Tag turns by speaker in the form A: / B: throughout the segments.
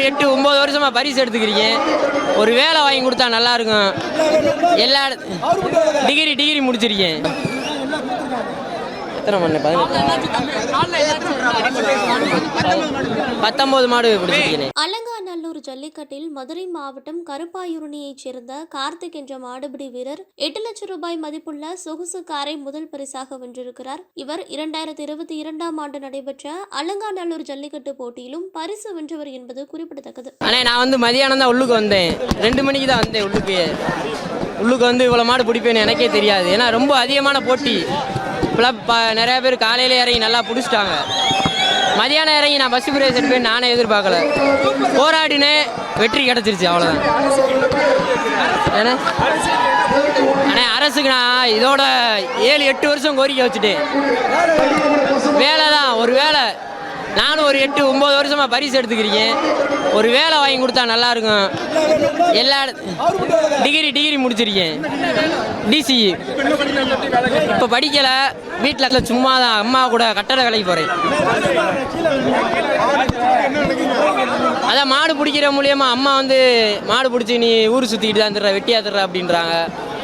A: ஒரு எட்டு ஒம்பது வருஷமாக பரிசு எடுத்துக்கிறீங்க. ஒரு வேலை வாங்கி கொடுத்தா நல்லா இருக்கும். எல்லா டிகிரி டிகிரி முடிச்சிருக்கேன். எத்தனை மணி பத்தொம்போது மாடு
B: அலங்காநல்லூர் ஜல்லிக்கட்டில் மதுரை மாவட்டம் கருப்பாயூரணியைச் சேர்ந்த கார்த்திக் என்ற மாடுபிடி வீரர் எட்டு லட்சம் ரூபாய் மதிப்புள்ள சொகுசு காரை முதல் பரிசாக வென்றிருக்கிறார். இவர் இரண்டாயிரத்தி இருபத்தி இரண்டாம் ஆண்டு நடைபெற்ற அலங்காநல்லூர் ஜல்லிக்கட்டு போட்டியிலும் பரிசு வென்றவர் என்பது குறிப்பிடத்தக்கது.
A: அண்ணே நான் வந்து மதியானம் தான் உள்ளுக்கு வந்தேன். ரெண்டு மணிக்கு தான் வந்தேன் உள்ளுக்கு. உள்ளுக்கு வந்து இவ்வளோ மாடு பிடிப்பேன்னு எனக்கே தெரியாது. ஏன்னா ரொம்ப அதிகமான போட்டி. இப்போலாம் ப நிறையா பேர் காலையில இறங்கி நல்லா பிடிச்சிட்டாங்க. மதியானம் இறங்கி நான் பஸ் பிரேஸ் எடுப்பேன் நானே எதிர்பார்க்கல. போராடினேன் வெற்றி கிடச்சிருச்சு அவ்வளோதான் ஏன்னா அண்ணே அரசுக்கு நான் இதோட ஏழு எட்டு வருஷம் கோரிக்கை வச்சுட்டேன். வேலை தான் ஒரு வேலை. நானும் ஒரு எட்டு ஒம்பது வருஷமாக பரிசு எடுத்துக்கிறீங்க ஒரு வேலை வாங்கி கொடுத்தா நல்லாயிருக்கும். எல்லா டிகிரி டிகிரி முடிச்சிருக்கேன். டிசி இப்போ படிக்கலை. வீட்டில் சும்மா தான் அம்மா கூட கட்டட வேலைக்கு போகிறேன் அதான் மாடு பிடிக்கிற மூலியமாக அம்மா வந்து மாடு பிடிச்சி நீ ஊர் சுற்றிக்கிட்டு தான் தர்ற வெட்டியா தர்ற அப்படின்றாங்க.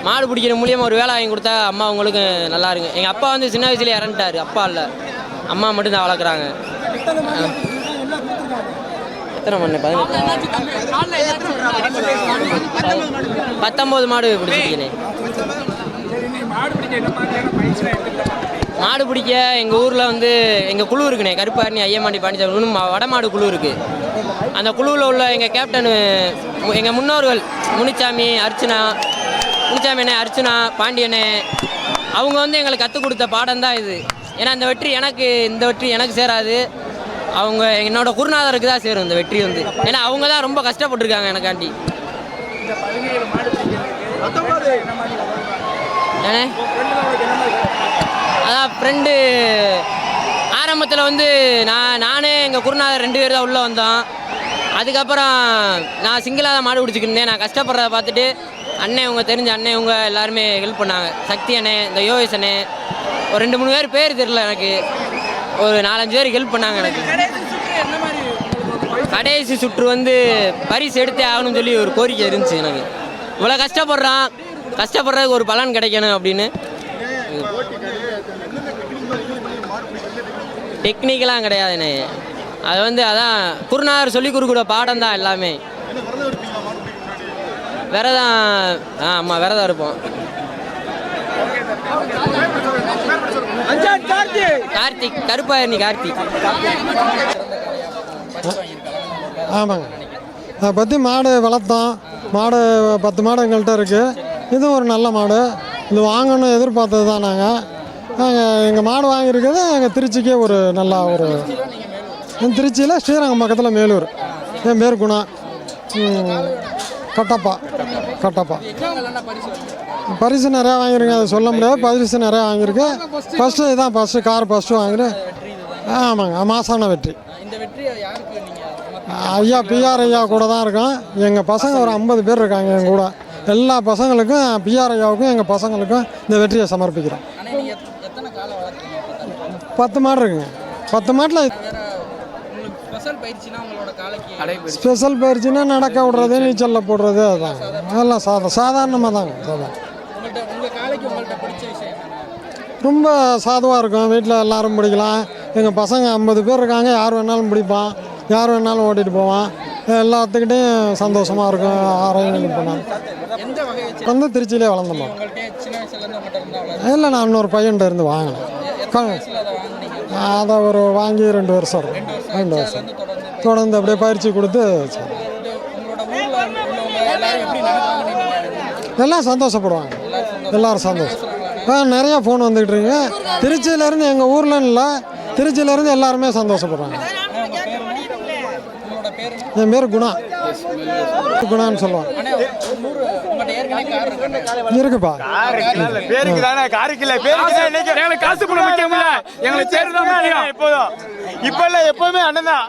A: மாடு பிடிக்கிற மூலியமாக ஒரு வேலை வாங்கி கொடுத்தா அம்மா உங்களுக்கு நல்லா இருக்கும். எங்கள் அப்பா வந்து சின்ன வயசுலேயே இறந்துட்டாரு. அப்பா இல்லை. அம்மா மட்டும் தான் வளர்க்குறாங்க. எத்தனை மணி பத்தொம்போது மாடு பிடிச்சிருக்கேனே மாடு பிடிக்க எங்கள் ஊரில் வந்து எங்கள் குழு இருக்குண்ணே. கருப்பாரணி ஐயமாண்டி பாண்டிச்சாமி வடமாடு குழு இருக்குது அந்த குழுவில் உள்ள எங்கள் கேப்டன் எங்கள் முன்னோர்கள் முனிச்சாமி அர்ச்சனா முனிச்சாமி அண்ணே அர்ச்சனா பாண்டியண்ணே அவங்க வந்து எங்களுக்கு கற்றுக் கொடுத்த பாடம் தான் இது. ஏன்னா இந்த வெற்றி எனக்கு இந்த வெற்றி எனக்கு சேராது. அவங்க என்னோட குருநாதருக்கு தான் சேரும் இந்த வெற்றி வந்து. ஏன்னா அவங்க தான் ரொம்ப கஷ்டப்பட்டிருக்காங்க எனக்காண்டி. அதான் ஃப்ரெண்டு ஆரம்பத்தில் வந்து நான் நானே எங்கள் குருநாதர் ரெண்டு பேர் தான் உள்ளே வந்தோம். அதுக்கப்புறம் நான் சிங்கிளாக தான் மாடு பிடிச்சிக்கிருந்தேன் நான் கஷ்டப்படுறத பார்த்துட்டு அண்ணன் இவங்க தெரிஞ்ச அண்ணன் இவங்க எல்லாருமே ஹெல்ப் பண்ணாங்க. சக்தி அண்ணன் இந்த யோகேஷ் அண்ணன் ஒரு ரெண்டு மூணு பேர் பேர் தெரில எனக்கு. ஒரு நாலஞ்சு பேர் ஹெல்ப் பண்ணாங்க எனக்கு. கடைசி சுற்று வந்து பரிசு எடுத்தே ஆகணும்னு சொல்லி ஒரு கோரிக்கை இருந்துச்சு எனக்கு. இவ்வளோ கஷ்டப்படுறான். கஷ்டப்படுறதுக்கு ஒரு பலன் கிடைக்கணும் அப்படின்னு. டெக்னிக்கெலாம் கிடையாதுண்ணே அது வந்து அதான் குருநாதர் சொல்லி கொடுக்குற பாடம் தான் எல்லாமே. விரதம் ஆ ஆமாம் விரதம் இருப்போம். கார்த்திக் கருப்பாயணி கார்த்திக்.
C: ஆமாங்க. அதை பற்றி மாடு வளர்த்தோம். மாடு பத்து மாடு எங்கள்கிட்ட இருக்குது இது ஒரு நல்ல மாடு. இது வாங்கணும் எதிர்பார்த்தது தான் நாங்கள் நாங்கள் எங்கள் மாடு வாங்கியிருக்கிறது எங்கள் திருச்சிக்கே ஒரு நல்லா ஒரு திருச்சியில் ஸ்ரீரங்கம் பக்கத்தில் மேலூர். என் பேர் குணா. கட்டப்பா. கட்டப்பா. பரிசு நிறையா வாங்கியிருக்கேன். அதை சொல்ல முடியாது. பரிசு நிறையா வாங்கியிருக்கேன். ஃபஸ்ட்டு இதான் ஃபஸ்ட்டு கார் ஃபஸ்ட்டு வாங்கினேன். ஆமாங்க மாசான வெற்றி. ஐயா பிஆர் ஐயா கூட தான் இருக்கோம். எங்கள் பசங்க ஒரு ஐம்பது பேர் இருக்காங்க என் கூட. எல்லா பசங்களுக்கும் பிஆர் ஐயாவுக்கும் எங்கள் பசங்களுக்கும் இந்த வெற்றியை சமர்ப்பிக்கிறோம். பத்து மாடு இருக்குங்க. பத்து மாட்டில் ஸ்பெஷல் பயிற்சினா நடக்க விடுறது நீச்சலில் போடுறது அதுதான் அதெல்லாம் சாதா சாதாரணமாக தாங்க சாதா. ரொம்ப சாதுவாக இருக்கும். வீட்டில் எல்லாரும் பிடிக்கலாம். எங்கள் பசங்க ஐம்பது பேர் இருக்காங்க யார் வேணாலும் பிடிப்பான் யார் வேணாலும் ஓட்டிகிட்டு போவான். எல்லாத்துக்கிட்டையும் சந்தோஷமாக இருக்கும் ஆரோக்கியம் பண்ணாங்க வந்து திருச்சியிலே வளர்ந்தோம். இல்லை நான் இன்னொரு பையன்கிட்ட இருந்து வாங்கினேன். அதை ஒரு வாங்கி ரெண்டு வருஷம் இருக்கும். ரெண்டு வருஷம் தொடர்ந்து அப்படியே பயிற்சி கொடுத்து. எல்லாம் சந்தோஷப்படுவாங்க. எல்லாரும் சந்தோஷம். ஆ நிறைய ஃபோன் வந்துக்கிட்டு இருக்குங்க திருச்சியிலேருந்து எங்கள் ஊரில் இல்லை திருச்சியிலேருந்து எல்லாருமே சந்தோஷப்படுறாங்க. என் பேர் குணா. குணான்னு சொல்லுவாங்க. இருக்குப்பா.
D: பேருக்கு தானே காருக்கு இல்ல பேருக்கு எங்களுக்கு காசு முக்கியம் இல்ல எங்களுக்கு முக்கியம்? எப்போதும் இப்ப இல்ல எப்பவுமே அண்ணன் தான்.